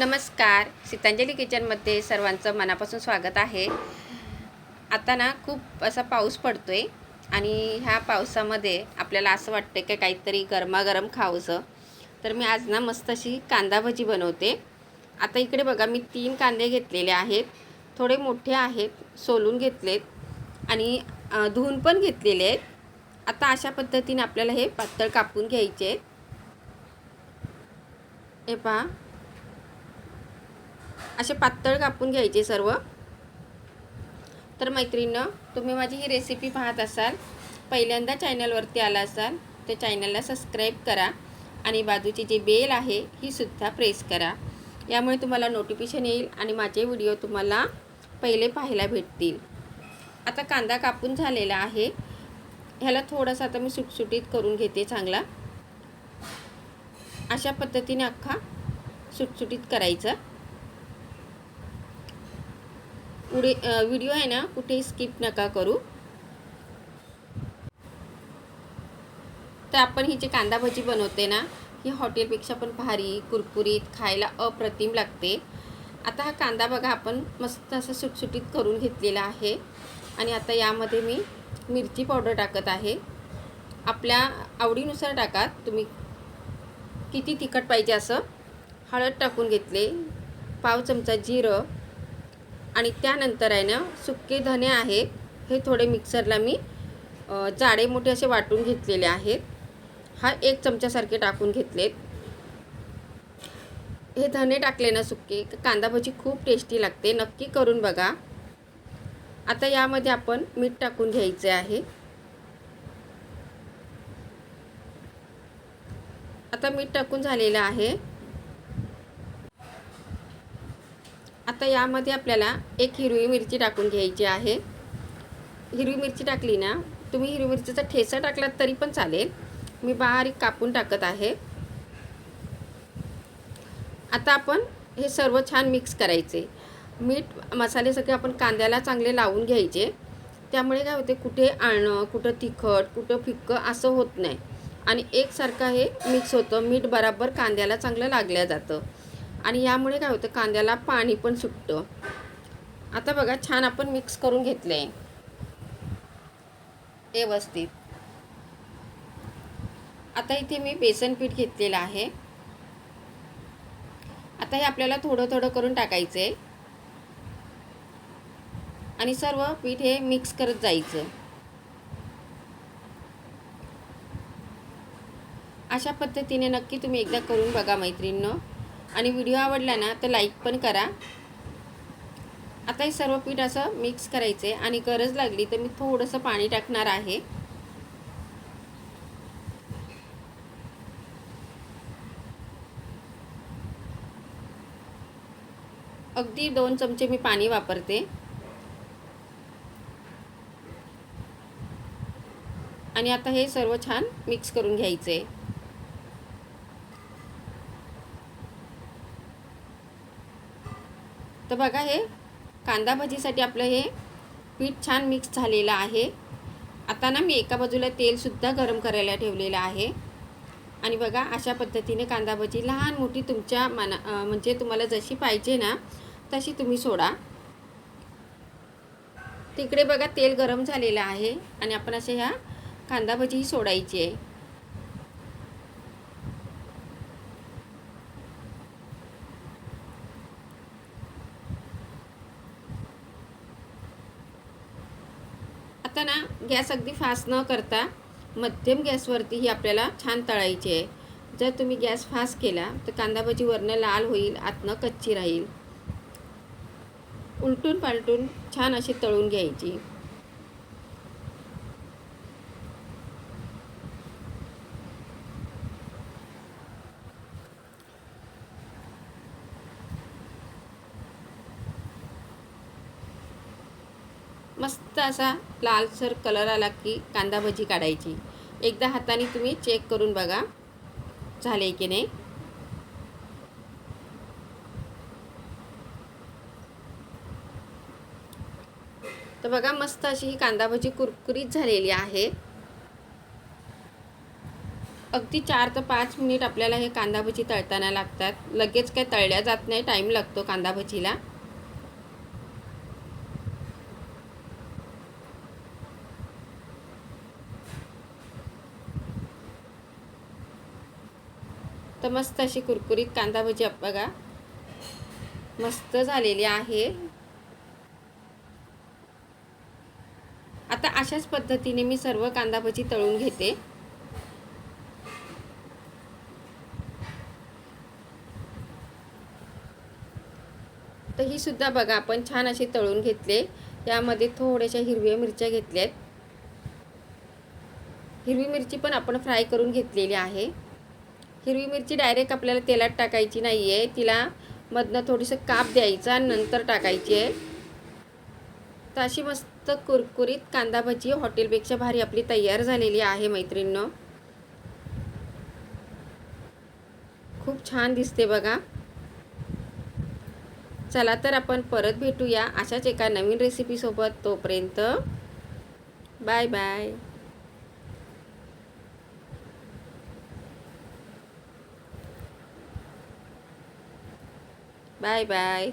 नमस्कार. सीतांजली किचनमध्ये सर्वांचं मनापासून स्वागत आहे. आता ना खूप असा पाऊस पडतो आहे आणि ह्या पावसामध्ये आपल्याला असं वाटतं की काहीतरी गरमागरम खाऊचं तर मी आज ना मस्त अशी कांदा भजी बनवते. आता इकडे बघा मी तीन कांदे घेतलेले आहेत. थोडे मोठे आहेत सोलून घेतलेत आणि धुवून पण घेतलेले आहेत. आता अशा पद्धतीने आपल्याला हे पातळ कापून घ्यायचे आहेत. हे पहा. असे पातळ कापून घ्यायचे सर्व. तर मैत्रिणीनं तुम्ही माझी ही रेसिपी पाहत असाल पहिल्यांदा चॅनलवरती आला असाल तर चॅनलला सबस्क्राईब करा आणि बाजूची जी बेल आहे ही सुद्धा प्रेस करा. यामुळे तुम्हाला नोटिफिकेशन येईल आणि माझे व्हिडिओ तुम्हाला पहिले पाहायला भेटतील. आता कांदा कापून झालेला आहे. ह्याला थोडासा आता मी सुटसुटीत करून घेते चांगला. अशा पद्धतीने अख्खा सुटसुटीत करायचं. पुढे व्हिडिओ आहे ना कुठेही स्किप नका करू. तर आपण ही जी कांदा भजी बनवते ना ही हॉटेलपेक्षा पण भारी कुरकुरीत खायला अप्रतिम लागते. आता हा कांदा बघा आपण मस्त असं सुटसुटीत करून घेतलेला आहे. आणि आता यामध्ये मी मिरची पावडर टाकत आहे. आपल्या आवडीनुसार टाका. तुम्ही किती तिखट पाहिजे असं. हळद टाकून घेतले. पाव चमचा जिरं. आणि त्यानंतर आहे ना सुके धने आहेत हे थोडे मिक्सरला मी जाडे मोठे असे वाटून घेतलेले आहेत. हा एक चमच्यासारखे टाकून घेतलेत. हे धने टाकले ना सुके कांदा भजी खूप टेस्टी लागते नक्की करून बघा. आता यामध्ये आपण मीठ टाकून घ्यायचे आहे. आता मीठ टाकून झालेलं आहे. आता यामध्ये आपल्याला एक हिरवी मिरची टाकून घ्यायची आहे. हिरवी मिरची टाकली ना तुम्ही हिरवी मिरचीचा ठेसा टाकलात तरी पण चालेल. मी बारीक कापून टाकत आहे. आता आपण हे सर्व छान मिक्स करायचे. मीठ मसाले सगळे आपण कांद्याला चांगले लावून घ्यायचे. त्यामुळे काय होते कुठे आणणं कुठं तिखट कुठं फिक्कं असं होत नाही. आणि एकसारखं हे मिक्स होतं. मीठ बराबर कांद्याला चांगलं लागलं जातं. आणि यामुळे काय होतं कांद्याला पाणी पण सुटतं. आता बघा छान आपण मिक्स करून घेतलं आहे व्यवस्थित. आता इथे मी बेसन पीठ घेतलेलं आहे. आता हे आपल्याला थोडं थोडं करून टाकायचं आहे आणि सर्व पीठ हे मिक्स करत जायचं. अशा पद्धतीने नक्की तुम्ही एकदा करून बघा मैत्रिणीनं. आणि व्हिडिओ आवडला ना तर लाईक पण करा. आता हे सर्व पीठ असं मिक्स करायचं आहे आणि गरज लागली तर मी थोडंसं पाणी टाकणार आहे. अगदी दोन चमचे मी पाणी वापरते. आणि आता हे सर्व छान मिक्स करून घ्यायचे. तर बघा हे कांदा भजीसाठी आपलं हे पीठ छान मिक्स झालेलं आहे. आता ना मी एका बाजूला तेलसुद्धा गरम करायला ठेवलेलं आहे. आणि बघा अशा पद्धतीने कांदा भजी लहान मोठी तुमच्या मना म्हणजे तुम्हाला जशी पाहिजे ना तशी तुम्ही सोडा. तिकडे बघा तेल गरम झालेलं आहे आणि आपण अशा ह्या कांदा भजीही सोडायची आहे. आता ना गॅस अगदी फास्ट न करता मध्यम गॅसवरती ही आपल्याला छान तळायची आहे. जर तुम्ही गॅस फास्ट केला तर कांदा भजी वरनं लाल होईल आतनं कच्ची राहील. उलटून पालटून छान अशी तळून घ्यायची. मस्त असा लालसर कलर आला की कांदा भजी काढायची. एकदा हाताने तुम्ही चेक करून बघा. झाले की नाही? तर बघा मस्त अशी ही कांदा भजी कुरकुरीत झालेली आहे. अगदी चार ते पाच मिनिट आपल्याला हे कांदा भजी तळताना लागतात. लगेच काय तळल्या जात नाही टाईम लागतो कांदा भजीला. तर मस्त अशी कुरकुरीत कांदा भजी बघा. मस्त झालेली आहे. आता अशाच पद्धतीने मी सर्व कांदा भजी तळून घेते. तर ही सुद्धा बघा आपण छान अशी तळून घेतले. यामध्ये थोड्याशा हिरव्या मिरच्या घेतल्यात. हिरवी मिरची पण आपण फ्राय करून घेतलेली आहे. हिरवी मिरची डायरेक्ट आपल्याला तेलात टाकायची नाही आहे तिला मधनं थोडीसं काप द्यायचा नंतर टाकायची आहे. तर अशी मस्त कुरकुरीत कांदा भजी हॉटेलपेक्षा भारी आपली तयार झालेली आहे मैत्रिणीनं. खूप छान दिसते बघा. चला तर आपण परत भेटूया अशाच एका नवीन रेसिपीसोबत तोपर्यंत. Bye bye bye bye